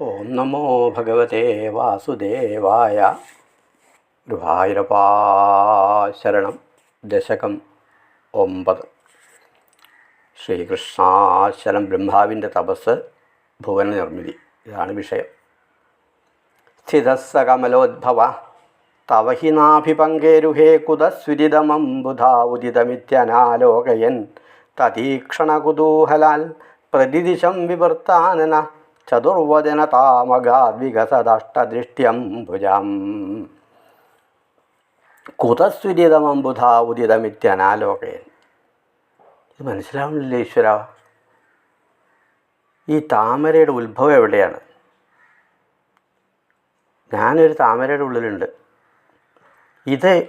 ഓം നമോ ഭഗവതേ വാസുദേവായ ഗുരുവായൂരപാശരണം ദശകം ഒമ്പത്. ശ്രീകൃഷ്ണാശരം ബ്രഹ്മാവിന്റെ തപസ് ഭുവന നിർമ്മിതി ഇതാണ് വിഷയം. സ്ഥിതസ്സ കമലോദ്ഭവ തവ ബുധാ നാഭിപങ്കേരുഹേ കുതസ്വിദിതമംബുധാ ഉദിതമിത്യനാലോകയൻ തതീക്ഷണകുതൂഹലാൽ പ്രതിദിശം വിവർത്താനന ചതുർവദന താമഗാദ്വികസദഷ്ടദൃഷ്ട്യം ഭുജം. കുതസ്വിദിതമംബുധാ ഉദിതമിത്യനാലോകേ. ഇത് മനസ്സിലാവുന്നില്ല ഈശ്വര? ഈ താമരയുടെ ഉത്ഭവം എവിടെയാണ്? ഞാനൊരു താമരയുടെ ഉള്ളിലുണ്ട്. ഇത്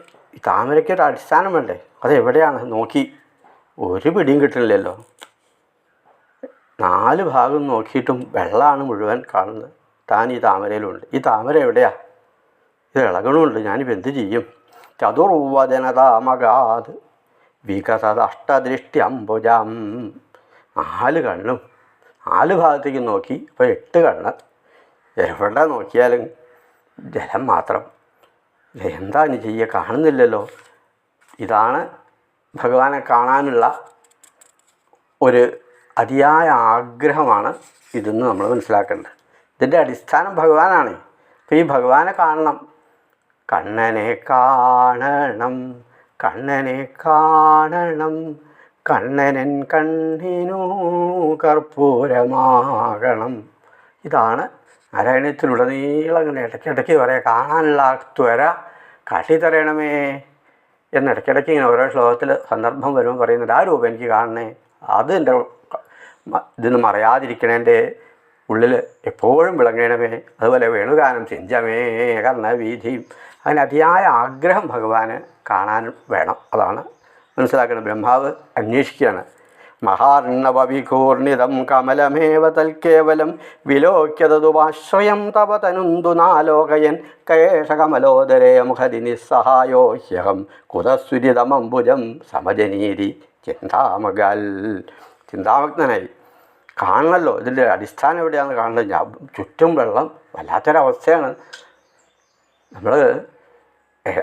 താമരയ്ക്കൊരു അടിസ്ഥാനം വേണ്ടേ അത് എവിടെയാണ് നോക്കി. ഒരു പിടിയും കിട്ടുന്നില്ലല്ലോ. നാല് ഭാഗം നോക്കിയിട്ടും വെള്ളമാണ് മുഴുവൻ കാണുന്നത്. താൻ ഈ താമരയിലുണ്ട്. ഈ താമര എവിടെയാ? ഇത് ഇളകണമുണ്ട്. ഞാനിപ്പോൾ എന്ത് ചെയ്യും? ചതുർവദനതാമകാത് വികസത അഷ്ടദൃഷ്ടി അംബുജം നാല് കണ്ണും നാല് ഭാഗത്തേക്ക് നോക്കി. ഇപ്പോൾ എട്ട് കണ്ണ്. എവിടെ നോക്കിയാലും ജലം മാത്രം. എന്താ ഇനി ചെയ്യുക കാണുന്നില്ലല്ലോ. ഇതാണ് ഭഗവാനെ കാണാനുള്ള ഒരു അതിയായ ആഗ്രഹമാണ് ഇതെന്ന് നമ്മൾ മനസ്സിലാക്കേണ്ടത്. ഇതിന്റെ അടിസ്ഥാനം ഭഗവാനാണ്. അപ്പോൾ ഈ ഭഗവാനെ കാണണം. കണ്ണനെ കാണണം. കണ്ണനെ കാണണം. കണ്ണനൻ കണ്ണിനു കർപ്പൂരമാകണം. ഇതാണ് നാരായണത്തിലുടനീളം ഇങ്ങനെ ഇടയ്ക്കിടയ്ക്ക് പറയാം കാണാനുള്ള ത്വര കാട്ടിത്തരയണമേ എന്ന് ഇടയ്ക്കിടയ്ക്ക് ഇങ്ങനെ ഓരോ ശ്ലോകത്തിൽ സന്ദർഭം വരുമ്പോൾ പറയുന്നുണ്ട് ആ രൂപം എനിക്ക് കാണണേ. അത് എന്റെ ഇതിന്ന് മറയാതിരിക്കണേന്റെ ഉള്ളിൽ എപ്പോഴും വിളങ്ങണമേ. അതുപോലെ വേണുഗാനം ചിഞ്ചമേ കർണവീതിയും അങ്ങനെ അതിയായ ആഗ്രഹം ഭഗവാന് കാണാൻ വേണം. അതാണ് മനസ്സിലാക്കുന്നത് ബ്രഹ്മാവ് അന്വേഷിക്കുകയാണ്. മഹാർണവവികൂർണിതം കമലമേവ തൽക്കേവലം വിലോക്യതുപാശ്രയം തവ തനുന്തു നാലോകയൻ കേശകമലോദരേ മുഖതി നിസ്സഹായോ ഹ്യഹം സമജനീതി ചിന്താമകാൽ. ചിന്താമഗ്നനായി കാണണമല്ലോ ഇതിന്റെ അടിസ്ഥാനം എവിടെയാണെന്ന് കാണുന്നത് ഞാൻ ചുറ്റും വെള്ളം വല്ലാത്തൊരവസ്ഥയാണ്. നമ്മൾ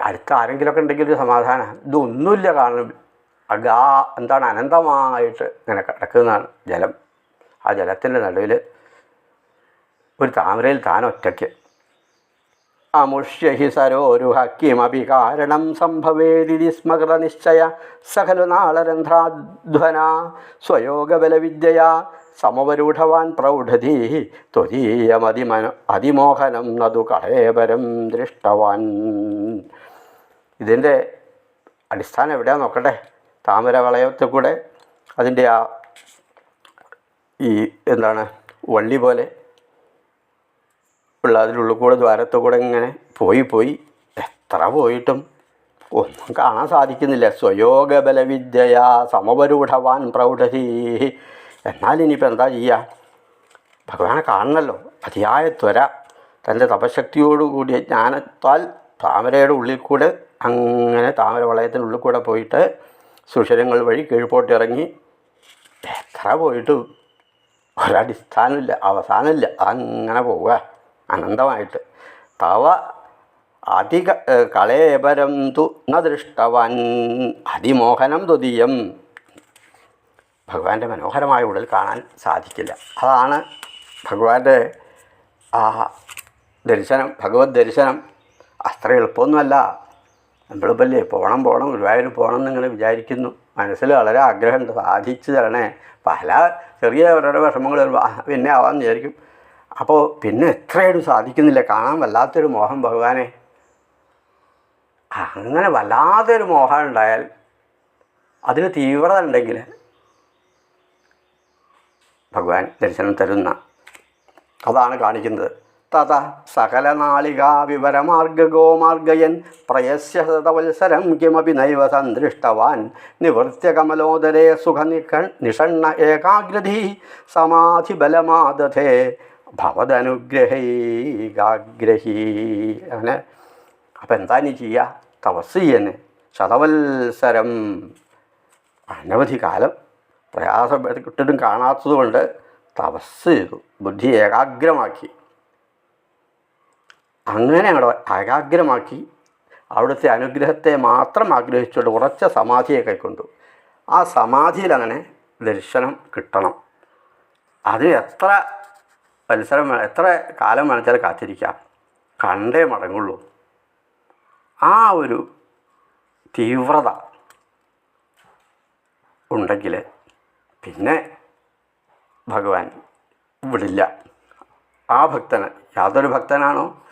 അടുത്ത ആരെങ്കിലുമൊക്കെ ഉണ്ടെങ്കിൽ ഒരു സമാധാനം. ഇതൊന്നുമില്ല കാണും അഗാ എന്താണ് അനന്തമായിട്ട് ഇങ്ങനെ കിടക്കുന്നതാണ് ജലം. ആ ജലത്തിന്റെ നടുവിൽ ഒരു താമരയിൽ താൻ ഒറ്റയ്ക്ക് അമുഷ്യ ഹി സരോരു കിമപി കാരണം സംഭവേതി സ്മകൃത നിശ്ചയ സഖലു നാളരന്ധ്രാധ്വന സ്വയോഗബലവിദ്യയാ സമവരൂഢവാൻ പ്രൗഢധീ ത്വരീയമതിമന അതിമോഹനം നതു കളേബരം ദൃഷ്ടവാൻ. ഇതിന്റെ അടിസ്ഥാനം എവിടെയാ നോക്കട്ടെ? താമര വളയത്തിൽ കൂടെ അതിന്റെ ആ ഈ എന്താണ് വള്ളി പോലെ ഉള്ള അതിലുള്ളിൽ കൂടെ ദ്വാരത്തിൽ കൂടെ ഇങ്ങനെ പോയി പോയി. എത്ര പോയിട്ടും ഒന്നും കാണാൻ സാധിക്കുന്നില്ല. സ്വയോഗബലവിദ്യയാ സമപരൂഢവാൻ പ്രൗഢധീ എന്നാൽ ഇനിയിപ്പോൾ എന്താ ചെയ്യുക ഭഗവാനെ കാണണമല്ലോ അതിയായ ത്വര തന്റെ തപശക്തിയോടുകൂടിയ ജ്ഞാനത്താൽ താമരയുടെ ഉള്ളിൽ കൂടെ അങ്ങനെ താമര വളയത്തിനുള്ളിൽ കൂടെ പോയിട്ട് സുഷിരങ്ങൾ വഴി കീഴ്പോട്ട് ഇറങ്ങി എത്ര പോയിട്ടും ഒരടിസ്ഥാനമില്ല അവസാനമില്ല. അങ്ങനെ പോവുക. അനന്തമായിട്ട് തവ അധിക കളേബരം തു ന ദൃഷ്ടവൻ അതിമോഹനം ദ്വതീയം ഭഗവാന്റെ മനോഹരമായ ഉടൽ കാണാൻ സാധിക്കില്ല. അതാണ് ഭഗവാന്റെ ആ ദർശനം ഭഗവത് ദർശനം. അത്ര എളുപ്പമൊന്നുമല്ല. നമ്മളിപ്പല്ലേ പോകണം പോകണം ഗുരുവായൂർ പോകണം എന്നിങ്ങനെ വിചാരിക്കുന്നു. മനസ്സിൽ വളരെ ആഗ്രഹമുണ്ട് സാധിച്ചു തരണേ. പല ചെറിയ അവരുടെ വിഷമങ്ങൾ വരുമ്പോൾ പിന്നെ ആവാമെന്ന് വിചാരിക്കും. അപ്പോൾ പിന്നെ എത്രയായിട്ടും സാധിക്കുന്നില്ല? കാണാൻ വല്ലാത്തൊരു മോഹം ഭഗവാനെ. അങ്ങനെ വല്ലാത്തൊരു മോഹം ഉണ്ടായാൽ അതിന് തീവ്രത ഉണ്ടെങ്കിൽ ഭഗവാൻ ദർശനം തരുന്ന അതാണ് കാണിക്കുന്നത്. തത സകലനാളികാ വിവരമാർഗോമാർഗയൻ പ്രയസ്യ ശതവത്സരം കിമപി നൈവ സന്ദൃഷ്ടവാൻ നിവൃത്യ കമലോദരേ സുഖനിഖ നിഷണ്ണ ഏകാഗ്രധി സമാധിബലമാദധേ ഭവദനുഗ്രഹൈകാഗ്രഹീ അങ്ങനെ. അപ്പം എന്താ നീ ചെയ്യുക തപസ് ചെയ്യന്നെ ശതവത്സരം. അനവധി കാലം പ്രയാസപ്പെട്ടിട്ടും കാണാത്തതുകൊണ്ട് തപസ് ചെയ്തു. ബുദ്ധി ഏകാഗ്രമാക്കി. അങ്ങനെ അവിടെ ഏകാഗ്രമാക്കി. അവിടുത്തെ അനുഗ്രഹത്തെ മാത്രം ആഗ്രഹിച്ചുകൊണ്ട് ഉറച്ച സമാധിയെ കൈക്കൊണ്ടു. ആ സമാധിയിൽ അങ്ങനെ ദർശനം കിട്ടണം. അത് എത്ര വേ- എത്ര കാലം വേണമെച്ചാൽ കാത്തിരിക്കാം കണ്ടേ മടങ്ങുള്ളൂ. ആ ഒരു തീവ്രത ഉണ്ടെങ്കിൽ പിന്നെ ഭഗവാൻ വിടില്ല. ആ ഭക്തന് യാതൊരു ഭക്തനാണോ?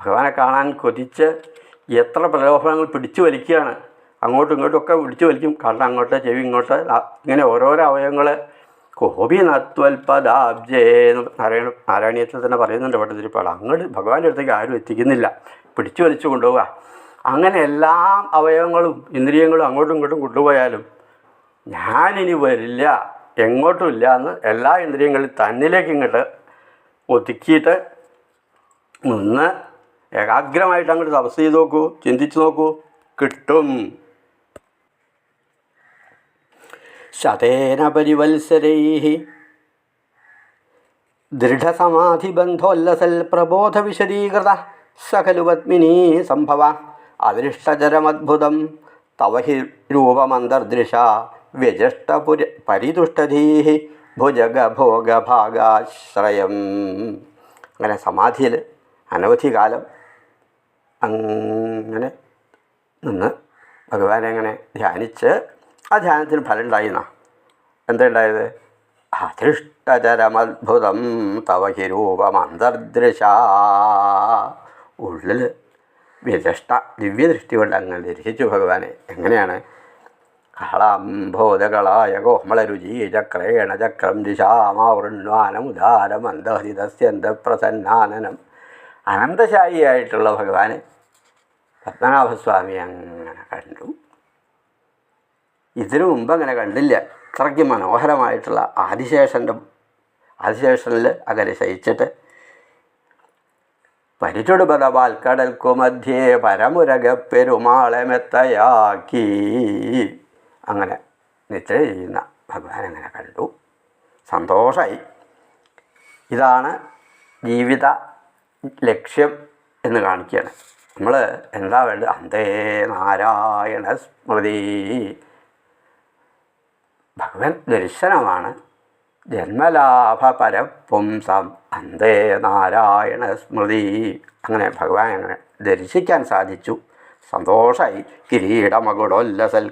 ഭഗവാനെ കാണാൻ കൊതിച്ച് എത്ര പ്രലോഭനങ്ങൾ പിടിച്ചു വലിക്കുകയാണ്. അങ്ങോട്ടും ഇങ്ങോട്ടും ഒക്കെ പിടിച്ചു വലിക്കും. കണ്ണ് അങ്ങോട്ട് ചെവി ഇങ്ങോട്ട് ഇങ്ങനെ ഓരോരോ അവയവങ്ങൾ കോപി നത്വൽപദാബ്ജേ എന്ന് നാരായണ നാരായണീയത്തിൽ തന്നെ പറയുന്നുണ്ട് ഭട്ടതിരിപ്പാട്. അങ്ങോട്ട് ഭഗവാന്റെ അടുത്തേക്ക് ആരും എത്തിക്കുന്നില്ല. പിടിച്ചു വലിച്ചു കൊണ്ടുപോവുക. അങ്ങനെ എല്ലാ അവയവങ്ങളും ഇന്ദ്രിയങ്ങളും അങ്ങോട്ടും ഇങ്ങോട്ടും കൊണ്ടുപോയാലും ഞാനിനി വരില്ല എങ്ങോട്ടും ഇല്ല എന്ന് എല്ലാ ഇന്ദ്രിയങ്ങളും തന്നിലേക്ക് ഇങ്ങോട്ട് ഒതുക്കിയിട്ട് നിന്ന് ഏകാഗ്രമായിട്ട് അങ്ങോട്ട് തപസ് ചെയ്ത് നോക്കൂ ചിന്തിച്ച് നോക്കൂ കിട്ടും. ശതേന പരിവത്സരൈ ദൃഢസമാധിബന്ധോല്ലസൽ പ്രബോധവിശദീകൃത സഖലു പത്മിനീ സംഭവ അദൃഷ്ടചരമദ്ഭുതം തവ ഹി രൂപമന്തർദൃശ വ്യജഷ്ടപുര പരിതുഷ്ടധീ ഭുജഗഭോഗഭാഗാശ്രയം. അങ്ങനെ സമാധിയിൽ അനവധി കാലം അങ്ങനെ നിന്ന് ഭഗവാനെ അങ്ങനെ ധ്യാനിച്ച് ആ ധ്യാനത്തിന് ഫലം ഉണ്ടായിന്നാ എന്താ ഉണ്ടായത് അധൃഷ്ടചരമത്ഭുതം തവഹി രൂപമന്തർദൃശ ഉള്ളിൽ വിദഷ്ട ദിവ്യദൃഷ്ടി കൊണ്ട് അങ്ങ് ദർശിച്ചു ഭഗവാനെ. എങ്ങനെയാണ്? കളാംബോധകളായ കോമളരുചി ചക്രേണ ചക്രം ദിശാമാവൃണ്വാനം ഉദാരം അന്തഹരിതസ്യന്ത പ്രസന്നാനനം അനന്തശായിയായിട്ടുള്ള ഭഗവാനെ പത്മനാഭസ്വാമി അങ്ങനെ കണ്ടു. ഇതിനു മുമ്പ് അങ്ങനെ കണ്ടില്ല. അത്രയ്ക്ക് മനോഹരമായിട്ടുള്ള ആദിശേഷന്റെ ആദിശേഷനിൽ അങ്ങനെ ശയിച്ചിട്ട്. പരിചൊടുപദപാൽക്കടൽക്കു മധ്യേ പരമുരക പെരുമാളെ മെത്തയാക്കി അങ്ങനെ നിദ്ര ചെയ്യുന്ന ഭഗവാൻ അങ്ങനെ കണ്ടു. സന്തോഷമായി ഇതാണ് ജീവിത ലക്ഷ്യം എന്ന് കാണിക്കുകയാണ്. നമ്മൾ എന്താ വേണ്ടത്? അന്തേ നാരായണ സ്മൃതി. ഭഗവൻ ദർശനമാണ്. ജന്മലാഭ പരപുംസം അന്തേ നാരായണ സ്മൃതി. അങ്ങനെ ഭഗവാനെ ദർശിക്കാൻ സാധിച്ചു. സന്തോഷമായി കിരീടമകുടോല്ലസൽ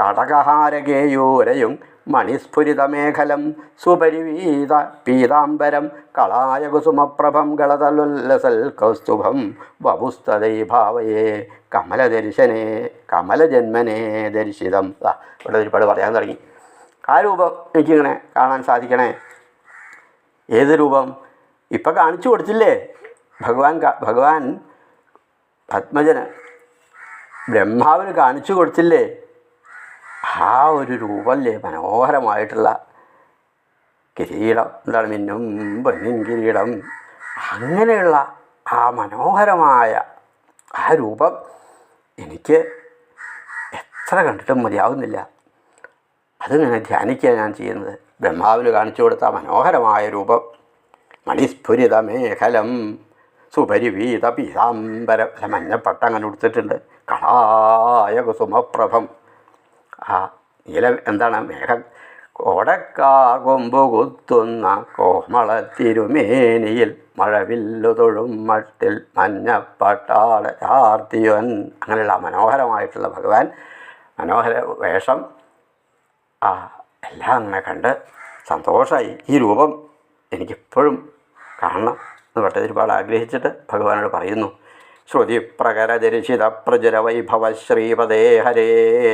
കടകഹാരകേയൂരയും മണിസ്ഫുരിതമേഖലം സുപരിവീത പീതാംബരം കളായകുസുമപ്രഭം ഗളതലുല്ലസൽ കൗസ്തുഭം വപുസ്തൈ ഭാവയേ കമലദർശനേ കമലജന്മനേ ദർശിതം. ഇവിടെ ഒരുപാട് പറയാൻ തുടങ്ങി. ആ രൂപം എനിക്കിങ്ങനെ കാണാൻ സാധിക്കണേ. ഏത് രൂപം? ഇപ്പം കാണിച്ചു കൊടുത്തില്ലേ? ഭഗവാൻ ഭഗവാൻ പത്മജന് ബ്രഹ്മാവിന് കാണിച്ചു കൊടുത്തില്ലേ? ആ ഒരു രൂപമല്ലേ മനോഹരമായിട്ടുള്ള കിരീടം. എന്താണ് മിന്നും പൊന്നിൻ കിരീടം? അങ്ങനെയുള്ള ആ മനോഹരമായ ആ രൂപം എനിക്ക് എത്ര കണ്ടിട്ടും മതിയാവുന്നില്ല. അതിങ്ങനെ ധ്യാനിക്കുക ഞാൻ ചെയ്യുന്നത്. ബ്രഹ്മാവിന് കാണിച്ചു കൊടുത്ത മനോഹരമായ രൂപം. മണിസ്ഫുരിത മേഖലം സുപരിവീത പീതാംബരം മഞ്ഞപ്പട്ട അങ്ങനെ ഉടുത്തിട്ടുണ്ട് കളായ കുസുമപ്രഭം ആ നീല എന്താണ്? മേഘ. കോടക്കാകൊമ്പ് കുത്തുന്ന കോമള തിരുമേനിയിൽ തൊഴും മട്ടിൽ മഞ്ഞപ്പട്ടാളാർത്തിയൻ അങ്ങനെയുള്ള മനോഹരമായിട്ടുള്ള ഭഗവാൻ. മനോഹര വേഷം. ആ എല്ലാം അങ്ങനെ കണ്ട് സന്തോഷമായി ഈ രൂപം എനിക്കെപ്പോഴും കാണണം എന്ന് ഭട്ടതിരിപ്പാട് ആഗ്രഹിച്ചിട്ട് ഭഗവാനോട് പറയുന്നു. ശ്രുതി പ്രകരചരിഷിത പ്രചര വൈഭവ ശ്രീപദേ ഹരേ.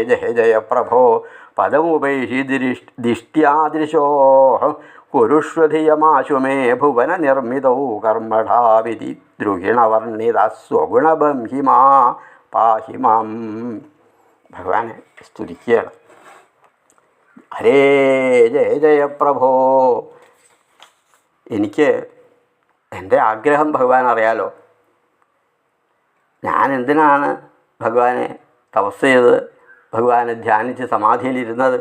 ജയ ജയ പ്രഭോ. പദമുപൈഷി ദിഷ്ട്യാദൃശോഹം കുരുഷ്വധിയമാശുമേ ഭുവന നിർമ്മിതൗ കർമ്മഠാവിധി ദ്രുഹിണവർണിത സ്വഗുണബംഹിമാ പാഹിമാം ഭഗവാനെ സ്തുതിക്കുകയാണ്. ഹരേ ജയ ജയ പ്രഭോ. എനിക്ക് എന്റെ ആഗ്രഹം ഭഗവാൻ അറിയാലോ. ഞാൻ എന്തിനാണ് ഭഗവാനെ തപസ് ചെയ്ത് ഭഗവാനെ ധ്യാനിച്ച് സമാധിയിലിരുന്നത്?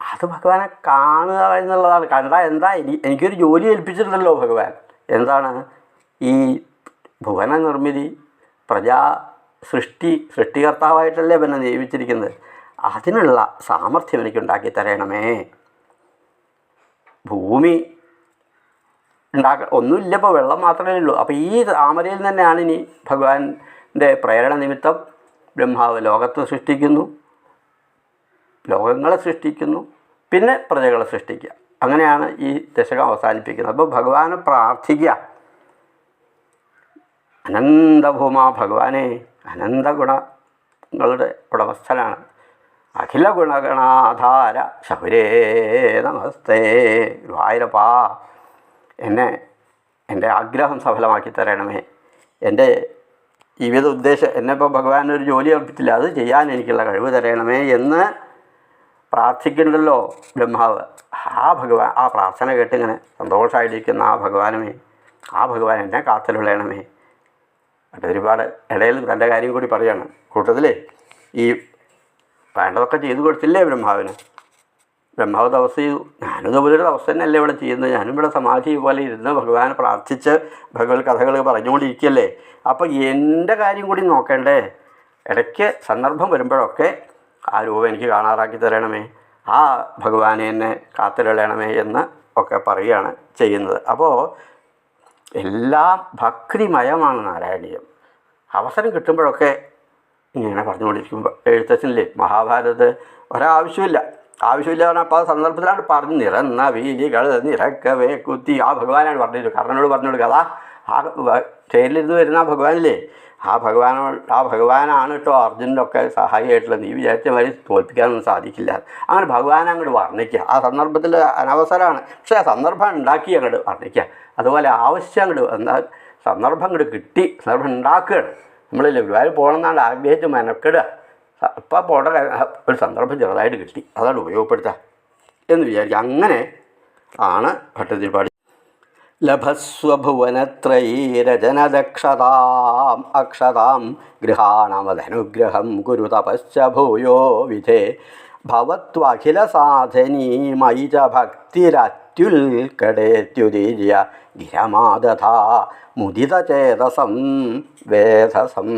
അത് ഭഗവാനെ കാണുക എന്നുള്ളതാണ്. കണ്ട എന്താ എനി എനിക്കൊരു ജോലി ഏൽപ്പിച്ചിട്ടുണ്ടല്ലോ ഭഗവാൻ. എന്താണ്? ഈ ഭുവന നിർമ്മിതി പ്രജാ സൃഷ്ടി സൃഷ്ടികർത്താവായിട്ടല്ലേ പിന്നെ നിയമിച്ചിരിക്കുന്നത്? അതിനുള്ള സാമർഥ്യം എനിക്ക് ഉണ്ടാക്കി തരണമേ. ഭൂമി ഉണ്ടാക്ക ഒന്നുമില്ല ഇപ്പോൾ വെള്ളം മാത്രമേ ഉള്ളൂ. അപ്പോൾ ഈ താമരയിൽ തന്നെയാണ് ഇനി ഭഗവാന്റെ പ്രേരണ നിമിത്തം ബ്രഹ്മാവ് ലോകത്തെ സൃഷ്ടിക്കുന്നു. ലോകങ്ങളെ സൃഷ്ടിക്കുന്നു. പിന്നെ പ്രജകളെ സൃഷ്ടിക്കുക. അങ്ങനെയാണ് ഈ ദശകം അവസാനിപ്പിക്കുന്നത്. അപ്പോൾ ഭഗവാനെ പ്രാർത്ഥിക്കുക. അനന്തഭൂമ ഭഗവാനെ അനന്ത ഗുണങ്ങളുടെ ഉടമസ്ഥനാണ്. അഖില ഗുണഗണാധാര ശബരേ നമസ്തേ. ഗുരുവായൂരപ്പാ എന്നെ എന്റെ ആഗ്രഹം സഫലമാക്കി തരണമേ. എന്റെ ജീവിത ഉദ്ദേശം എന്നെ ഇപ്പോൾ ഭഗവാൻ ഒരു ജോലി ഏൽപ്പിച്ചില്ല അത് ചെയ്യാൻ എനിക്കുള്ള കഴിവ് തരണമേ എന്ന് പ്രാർത്ഥിക്കുന്നുണ്ടല്ലോ ബ്രഹ്മാവ്. ആ ഭഗവാൻ ആ പ്രാർത്ഥന കേട്ടിങ്ങനെ സന്തോഷമായിട്ടിരിക്കുന്ന ആ ഭഗവാനുമേ ആ ഭഗവാൻ എന്നെ കാത്തലുള്ളണമേ മറ്റൊരുപാട് ഇടയിലും തന്റെ കാര്യം കൂടി പറയാണ്. കൂട്ടത്തിലേ ഈ വേണ്ടതൊക്കെ ചെയ്തു കൊടുത്തില്ലേ ബ്രഹ്മാവിന്? ബ്രഹ്മാവ് തപസ് ചെയ്തു. ഞാനും ഇതുപോലൊരു തപസ് തന്നെയല്ലേ ഇവിടെ ചെയ്യുന്നത്. ഞാനും ഇവിടെ സമാധി പോലെ ഇരുന്ന് ഭഗവാനെ പ്രാർത്ഥിച്ച് ഭഗവത് കഥകൾ പറഞ്ഞുകൊണ്ടിരിക്കുകയല്ലേ. അപ്പോൾ എന്റെ കാര്യം കൂടി നോക്കണ്ടേ? ഇടയ്ക്ക് സന്ദർഭം വരുമ്പോഴൊക്കെ ആ രൂപം എനിക്ക് കാണാറാക്കി തരണമേ. ആ ഭഗവാനെ എന്നെ കാത്തിരളയണമേ എന്ന് ഒക്കെ പറയുകയാണ് ചെയ്യുന്നത്. അപ്പോൾ എല്ലാം ഭക്തിമയമാണ് നാരായണീയം. അവസരം കിട്ടുമ്പോഴൊക്കെ ഇങ്ങനെ പറഞ്ഞുകൊണ്ടിരിക്കുമ്പോൾ എഴുത്തച്ഛനില്ലേ മഹാഭാരത് ഒരാവശ്യമില്ല. ആവശ്യമില്ല പറഞ്ഞാൽ അപ്പോൾ ആ സന്ദർഭത്തിലാണ് പറഞ്ഞു നിറന്ന വീലികൾ നിറക്കവേ കുത്തി. ആ ഭഗവാനാണ് പറഞ്ഞത് കർണനോട് പറഞ്ഞു കൊടുക്കുക അതാ ആ ചേരിലിരുന്ന് വരുന്ന ആ ഭഗവാനില്ലേ ആ ഭഗവാനോ ആ ഭഗവാനാണ് കേട്ടോ അർജുനൊക്കെ സഹായിയായിട്ടുള്ളത് നീ വിചാരിച്ച മാതിരി തോൽപ്പിക്കാനൊന്നും സാധിക്കില്ല. അങ്ങനെ ഭഗവാനെ അങ്ങോട്ട് വർണിക്കുക ആ സന്ദർഭത്തിൽ അനവസരമാണ്. പക്ഷേ ആ സന്ദർഭം ഉണ്ടാക്കി അങ്ങോട്ട് വർണിക്കുക അതുപോലെ ആവശ്യം അങ്ങോട്ട് എന്താ സന്ദർഭം അങ്ങോട്ട് കിട്ടി സന്ദർഭം ഉണ്ടാക്കുകയാണ്. നമ്മളില്ലേ ഗുരുവായൂർ പോകണമെന്നാണ് ആഗ്രഹിച്ച് മെനക്കെടുക. അപ്പോൾ പോകേണ്ട ഒരു സന്ദർഭം ചെറുതായിട്ട് കിട്ടി. അതാണ് ഉപയോഗപ്പെടുത്തുക എന്ന് വിചാരിക്കുക. അങ്ങനെ ആണ് ഭട്ടതിരിപ്പാടി. ലഭസ്വഭുവനത്രയീരജനദക്ഷതാം അക്ഷതാം ഗൃഹാണമതനുഗ്രഹം കുരു തപശ്ച ഭൂയോ വിധേ. ഭവത്വഖില സാധനീമയി ച ഭക്തിരത്യുൽക്കടേത്യുദീര്യ ഗിരമാദധാ മുദിതചേതസം വേധസം.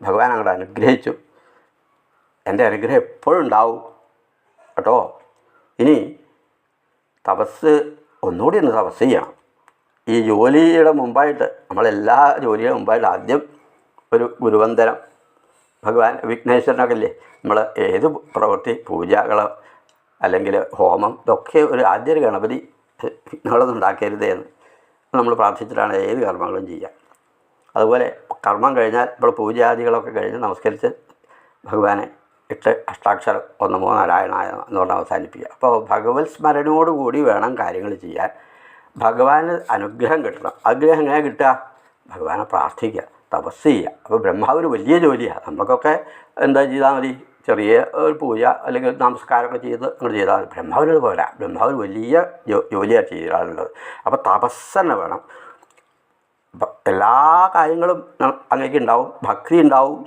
ഭഗവാൻ അങ്ങോട്ട് അനുഗ്രഹിച്ചു. എന്റെ അനുഗ്രഹം എപ്പോഴും ഉണ്ടാവും. കേട്ടോ? ഇനി തപസ് ഒന്നുകൂടി ഒന്ന് തപസ് ചെയ്യണം. ഈ ജോലിയുടെ മുമ്പായിട്ട് നമ്മളെല്ലാ ജോലിയുടെ മുമ്പായിട്ട് ആദ്യം ഒരു ഗുരുവന്ദനം. ഭഗവാൻ വിഘ്നേശ്വരനൊക്കെ നമ്മൾ ഏത് പ്രവൃത്തി പൂജകൾ അല്ലെങ്കിൽ ഹോമം ഇതൊക്കെ ഒരു ആദ്യ ഒരു ഗണപതി വിഘ്നങ്ങളൊന്നും ഉണ്ടാക്കരുത് എന്ന് നമ്മൾ പ്രാർത്ഥിച്ചിട്ടാണ് ഏത് കർമ്മങ്ങളും ചെയ്യുക. അതുപോലെ കർമ്മം കഴിഞ്ഞാൽ ഇപ്പോൾ പൂജാദികളൊക്കെ കഴിഞ്ഞ് നമസ്കരിച്ച് ഭഗവാനെ ഇട്ട് അഷ്ടാക്ഷരം ഒന്ന് മൂന്ന് എന്ന് പറഞ്ഞ് അവസാനിപ്പിക്കുക. അപ്പോൾ ഭഗവത് സ്മരണയോടുകൂടി വേണം കാര്യങ്ങൾ ചെയ്യാൻ. ഭഗവാന് അനുഗ്രഹം കിട്ടണം. അനുഗ്രഹം എങ്ങനെ കിട്ടുക? ഭഗവാനെ പ്രാർത്ഥിക്കുക. തപസ് ചെയ്യുക അപ്പോൾ ബ്രഹ്മാവ് ഒരു വലിയ ജോലിയാണ് നമുക്കൊക്കെ എന്താ ചെയ്താൽ മതി? ചെറിയ ഒരു പൂജ അല്ലെങ്കിൽ നമസ്കാരമൊക്കെ ചെയ്ത് അങ്ങോട്ട് ചെയ്താൽ മതി. ബ്രഹ്മാവിന് അത് പോരാ. ബ്രഹ്മാവ് വലിയ ജോ ജോലിയാണ് ചെയ്യാറുള്ളത് അപ്പോൾ തപസ് തന്നെ വേണം. എല്ലാ കാര്യങ്ങളും അങ്ങേക്ക് ഉണ്ടാവും ഭക്തി ഉണ്ടാവും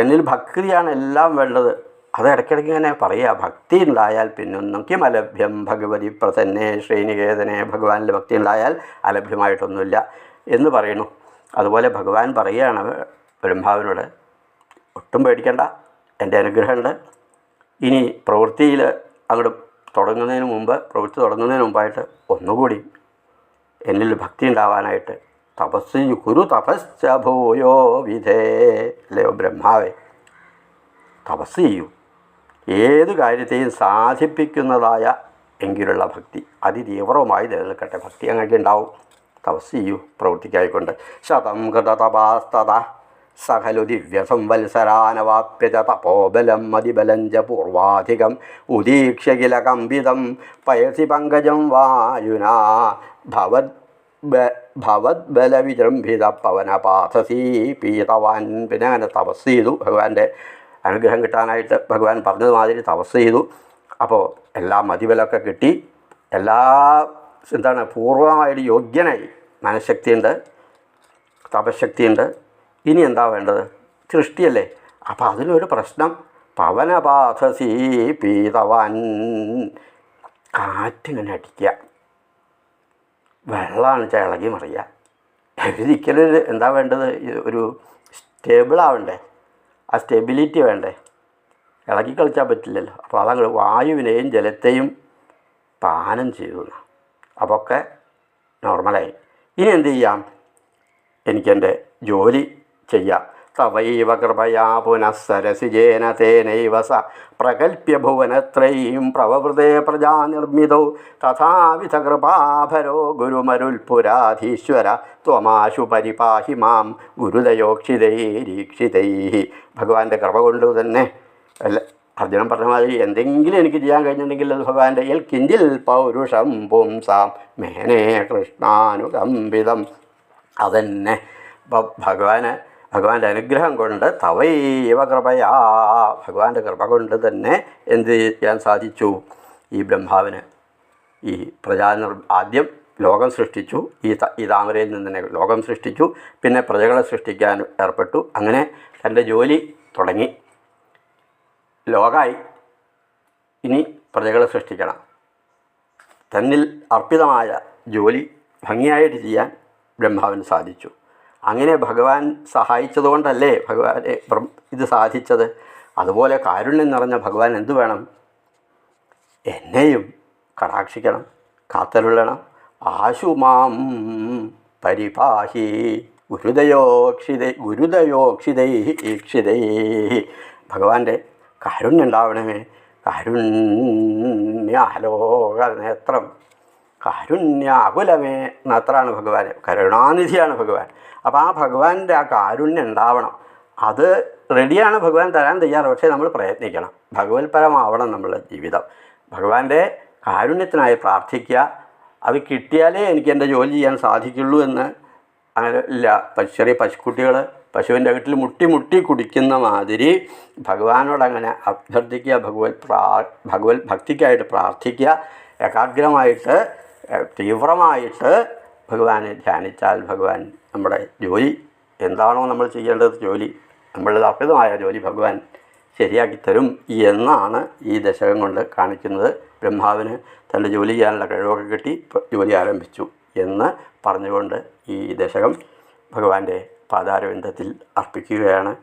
എന്നിൽ ഭക്തിയാണ് എല്ലാം വേണ്ടത്. അത് ഇടയ്ക്കിടയ്ക്ക് ഇങ്ങനെ പറയുക ഭക്തി ഉണ്ടായാൽ പിന്നൊന്നും കിം അലഭ്യം. ഭഗവതി പ്രസന്നെ ശ്രീനികേതനെ ഭഗവാനിൽ ഭക്തി ഉണ്ടായാൽ അലഭ്യമായിട്ടൊന്നുമില്ല എന്ന് പറയുന്നു. അതുപോലെ ഭഗവാൻ പറയുകയാണ് ബ്രഹ്മാവിനോട് ഒട്ടും പേടിക്കണ്ട എന്റെ അനുഗ്രഹമുണ്ട്. ഇനി പ്രവൃത്തിയിൽ അങ്ങോട്ട് തുടങ്ങുന്നതിന് മുമ്പ് പ്രവൃത്തി തുടങ്ങുന്നതിന് മുമ്പായിട്ട് ഒന്നുകൂടി എന്നിൽ ഭക്തി ഉണ്ടാവാനായിട്ട് തപസ് കുരു തപശ്ച ഭൂയോ വിധേ അല്ലയോ ബ്രഹ്മാവേ? തപസ് ചെയ്യൂ. ഏത് കാര്യത്തെയും സാധിപ്പിക്കുന്നതായ എങ്കിലുള്ള ഭക്തി അതിതീവ്രവുമായി നിലനിൽക്കട്ടെ. ഭക്തി അങ്ങനെയൊക്കെ ഉണ്ടാവും. തപസ് ചെയ്യൂ പ്രവൃത്തിക്കായിക്കൊണ്ട്. ശതം കൃത തപാസ്തത സകലു ദിവ്യ സംവത്സരാനവാപ്യ ച തപോബലം മതിബലം ച പൂർവാധികം ഉദീക്ഷ്യ കില കമ്പിതം പയസി പങ്കജം വായുനാ ഭവത് ഭവത്ബല വിജൃംഭിത പവന പാഥസീ പീതവാൻ പിന്നെ അങ്ങനെ തപസ് ചെയ്തു ഭഗവാന്റെ അനുഗ്രഹം കിട്ടാനായിട്ട് ഭഗവാൻ പറഞ്ഞതുമാതിരി തപസ് ചെയ്തു അപ്പോൾ എല്ലാ മതിബലമൊക്കെ കിട്ടി. എല്ലാ എന്താണ് പൂർവമായിട്ട് യോഗ്യനായി മനഃശക്തിയുണ്ട് തപശക്തിയുണ്ട്. ഇനി എന്താ വേണ്ടത്? സൃഷ്ടിയല്ലേ. അപ്പോൾ അതിനൊരു പ്രശ്നം. പവനപാഥസീ പീതവാൻ. കാറ്റിങ്ങനെ അടിക്കുക. വെള്ളമാണ് ചിളകി മറിയുക. ഒരിക്കലും എന്താ വേണ്ടത്? ഒരു സ്റ്റേബിളാവണ്ടേ ആ സ്റ്റെബിലിറ്റി വേണ്ടേ. ഇളകി കളിച്ചാൽ പറ്റില്ലല്ലോ. അപ്പോൾ അതങ്ങൾ വായുവിനെയും ജലത്തെയും പാനം ചെയ്തു. അപ്പോൾ നോർമലായി. ഇനി എന്ത് ചെയ്യാം? എനിക്കെന്റെ ജോലി ചെയ്യാം. തവൈവ കൃപയാ പുനഃസരസിജേന തേനൈവ സ പ്രകൽപ്യ ഭുവനത്രയീം പ്രവവൃതേ പ്രജാനിർമ്മിതൗ. തഥാവിധ കൃപാഭരോ ഗുരുമരുൽപുരാധീശ്വര ത്വമാശു പരിപാഹി മാം ഗുരുദയോക്ഷിതൈരീക്ഷിതൈ ഭഗവാന്റെ കൃപ കൊണ്ട് തന്നെ അല്ല അർജുനൻ പറഞ്ഞ മാതിരി എന്തെങ്കിലും എനിക്ക് ചെയ്യാൻ കഴിഞ്ഞിട്ടുണ്ടെങ്കിൽ അത് ഭഗവാന്റെ എൽ കിഞ്ചിൽ പൗരുഷം പുംസാം മേനേ കൃഷ്ണാനുകമ്പിതം. അതന്നെ. ഭഗവാന് ഭഗവാന്റെ അനുഗ്രഹം കൊണ്ട് തവൈവ കൃപയാ. ഭഗവാന്റെ കൃപ കൊണ്ട് തന്നെ എന്ത് ചെയ്യാൻ സാധിച്ചു? ഈ ബ്രഹ്മാവിന് ഈ പ്രജാനിർ ആദ്യം ലോകം സൃഷ്ടിച്ചു. ഈ ഈ താമരയിൽ നിന്ന് തന്നെ ലോകം സൃഷ്ടിച്ചു. പിന്നെ പ്രജകളെ സൃഷ്ടിക്കാൻ ഏർപ്പെട്ടു. അങ്ങനെ തന്റെ ജോലി തുടങ്ങി. ലോകമായി ഇനി പ്രജകളെ സൃഷ്ടിക്കണം. തന്നിൽ അർപ്പിതമായ ജോലി ഭംഗിയായിട്ട് ചെയ്യാൻ ബ്രഹ്മാവിന് സാധിച്ചു. അങ്ങനെ ഭഗവാൻ സഹായിച്ചതുകൊണ്ടല്ലേ ഭഗവാനെ ഇത് സാധിച്ചത്? അതുപോലെ കാരുണ്യം നിറഞ്ഞ ഭഗവാൻ എന്തു വേണം? എന്നെയും കടാക്ഷിക്കണം കാത്തലുള്ളണം ആശുമാം പരിപാഹി ഗുരുദയോക്ഷിത ഗുരുദയോക്ഷിതൈ ഈക്ഷിതൈ. ഭഗവാന്റെ കാരുണ്യം ഉണ്ടാവണമേ കാരുണ്യാലോക നേത്രം കാരുണ്യാകുലമേ എന്നത്രാണ് ഭഗവാൻ കരുണാനിധിയാണ് ഭഗവാൻ. അപ്പോൾ ആ ഭഗവാന്റെ ആ കാരുണ്യം ഉണ്ടാവണം അത് റെഡിയാണ് ഭഗവാൻ തരാൻ തയ്യാറ്. പക്ഷേ നമ്മൾ പ്രയത്നിക്കണം. ഭഗവത്പരമാവണം നമ്മളുടെ ജീവിതം. ഭഗവാന്റെ കാരുണ്യത്തിനായി പ്രാർത്ഥിക്കുക. അത് കിട്ടിയാലേ എനിക്ക് എന്റെ ജോലി ചെയ്യാൻ സാധിക്കുള്ളൂ എന്ന് അങ്ങനെ ഇല്ല. ചെറിയ പശുക്കുട്ടികൾ പശുവിന്റെ വീട്ടിൽ മുട്ടി മുട്ടി കുടിക്കുന്ന മാതിരി ഭഗവാനോട് അങ്ങനെ അഭ്യർത്ഥിക്കുക ഭഗവത് പ്രാ ഭഗവത് ഭക്തിക്കായിട്ട് പ്രാർത്ഥിക്കുക ഏകാഗ്രമായിട്ട് തീവ്രമായിട്ട് ഭഗവാനെ ധ്യാനിച്ചാൽ ഭഗവാൻ നമ്മുടെ ജോലി എന്താണോ നമ്മൾ ചെയ്യേണ്ടത് ജോലി നമ്മളുടെ അർപ്പിതമായ ജോലി ഭഗവാൻ ശരിയാക്കി തരും എന്നാണ് ഈ ദശകം കൊണ്ട് കാണിക്കുന്നത്. ബ്രഹ്മാവിന് തന്റെ ജോലി ചെയ്യാനുള്ള കഴിവൊക്കെ കിട്ടി ജോലി ആരംഭിച്ചു എന്ന് പറഞ്ഞുകൊണ്ട് ഈ ദശകം ഭഗവാന്റെ പാതാരവിന്ദത്തിൽ അർപ്പിക്കുകയാണ്.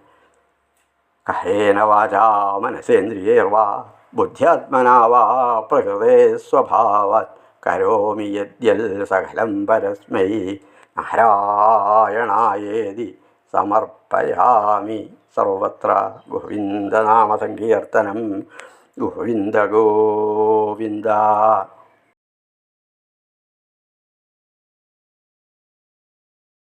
കഹേന വാചാ മനസേന്ദ്രിയേർവാ ബുദ്ധ്യാത്മനാവാ പ്രകൃതേ സ്വഭാവാത് കരോമി യദ്യൽ സകലം പരസ്മൈ. നാരായണായേതി സമർപ്പയാമി. സർവത്ര ഗോവിന്ദനാമസങ്കീർത്തനം ഗോവിന്ദ ഗോവിന്ദ.